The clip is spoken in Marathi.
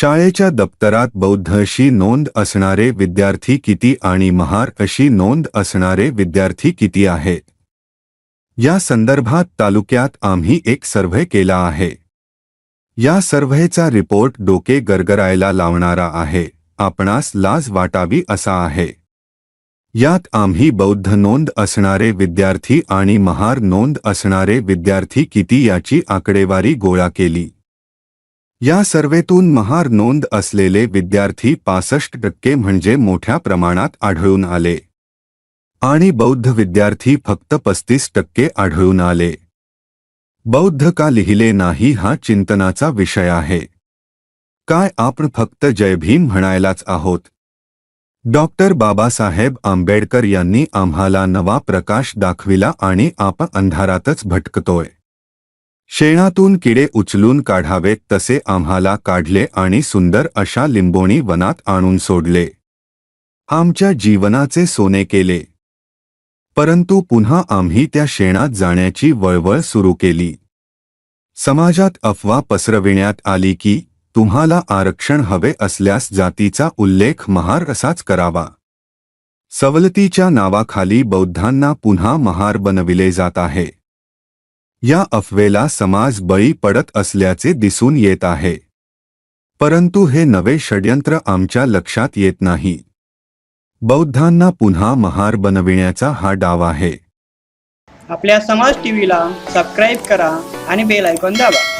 शाळेच्या दप्तरात बौद्ध अशी नोंद असणारे विद्यार्थी किती आणि महार अशी नोंद असणारे विद्यार्थी किती आहेत या संदर्भात तालुक्यात आम्ही एक सर्व्हे केला आहे. या सर्व्हेचा रिपोर्ट डोके गरगरायला लावणारा आहे. आपणास लाज वाटावी असा आहे. यात आम्ही बौद्ध नोंद असणारे विद्यार्थी आणि महार नोंद असणारे विद्यार्थी किती याची आकडेवारी गोळा केली. या सर्वेतून महार नोंद असलेले विद्यार्थी पासष्ट टक्के म्हणजे मोठ्या प्रमाणात आढळून आले. आणि बौद्ध विद्यार्थी फक्त पस्तीस टक्के आढळून आले. बौद्ध का लिहिले नाही हा चिंतनाचा विषय आहे. काय आपण फक्त जयभीम म्हणायलाच आहोत? डॉक्टर बाबासाहेब आंबेडकर यांनी आम्हाला नवा प्रकाश दाखविला आणि आपण अंधारातच भटकतोय. शेणातून किडे उचलून काढावेत तसे आम्हाला काढले आणि सुंदर अशा लिंबोणी वनात आणून सोडले. आमच्या जीवनाचे सोने केले. परंतु पुन्हा आम्ही त्या शेणात जाण्याची वळवळ सुरू केली. समाजात अफवा पसरविण्यात आली की तुम्हाला आरक्षण हवे असल्यास जातीचा उल्लेख महार असाच करावा. सवलतीच्या नावाखाली बौद्धांना पुन्हा महार बनविले जात आहे. या अफवेला समाज बळी पडत असल्याचे दिसून येत आहे. परंतु हे नवे षड्यंत्र आमच्या लक्षात येत नाही. बौद्धांना पुन्हा महार बनविण्याचा हा डाव आहे. आपल्या समाज टीव्हीला सबस्क्राईब करा आणि बेल आयकॉन दाबा.